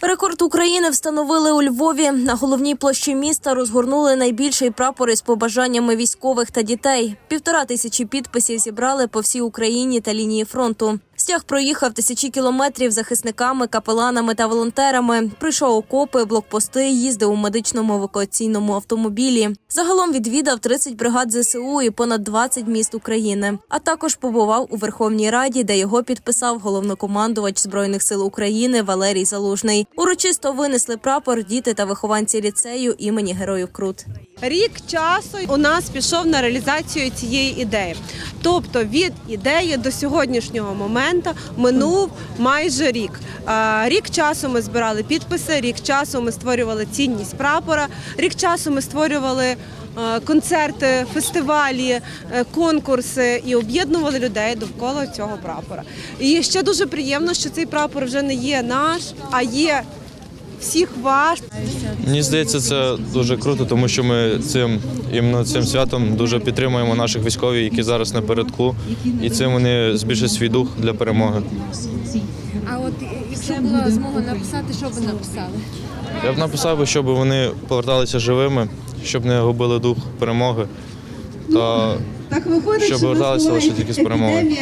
Рекорд України встановили у Львові. На головній площі міста розгорнули найбільший прапор із побажаннями військових та дітей. Півтора тисячі підписів зібрали по всій Україні та лінії фронту. Стяг проїхав тисячі кілометрів захисниками, капеланами та волонтерами. Прийшов окопи, блокпости, їздив у медичному евакуаційному автомобілі. Загалом відвідав 30 бригад ЗСУ і понад 20 міст України. А також побував у Верховній Раді, де його підписав головнокомандувач збройних сил України Валерій Залужний. Урочисто винесли прапор діти та вихованці ліцею імені Героїв Крут. Рік часу у нас пішов на реалізацію цієї ідеї. Тобто від ідеї до сьогоднішнього моменту минув майже рік. Рік часу ми збирали підписи, рік часу ми створювали цінність прапора, рік часу ми створювали концерти, фестивалі, е, конкурси і об'єднували людей довкола цього прапора. І ще дуже приємно, що цей прапор вже не є наш, а є всіх ваш. Мені здається, це дуже круто, тому що ми цим іменно цим святом дуже підтримуємо наших військових, які зараз напередку, і цим вони збільшують свій дух для перемоги. А от якщо була змога написати, що б ви написали? Я б написав би, щоб вони поверталися живими, щоб не губили дух перемоги, та щоб поверталися лише тільки з перемоги.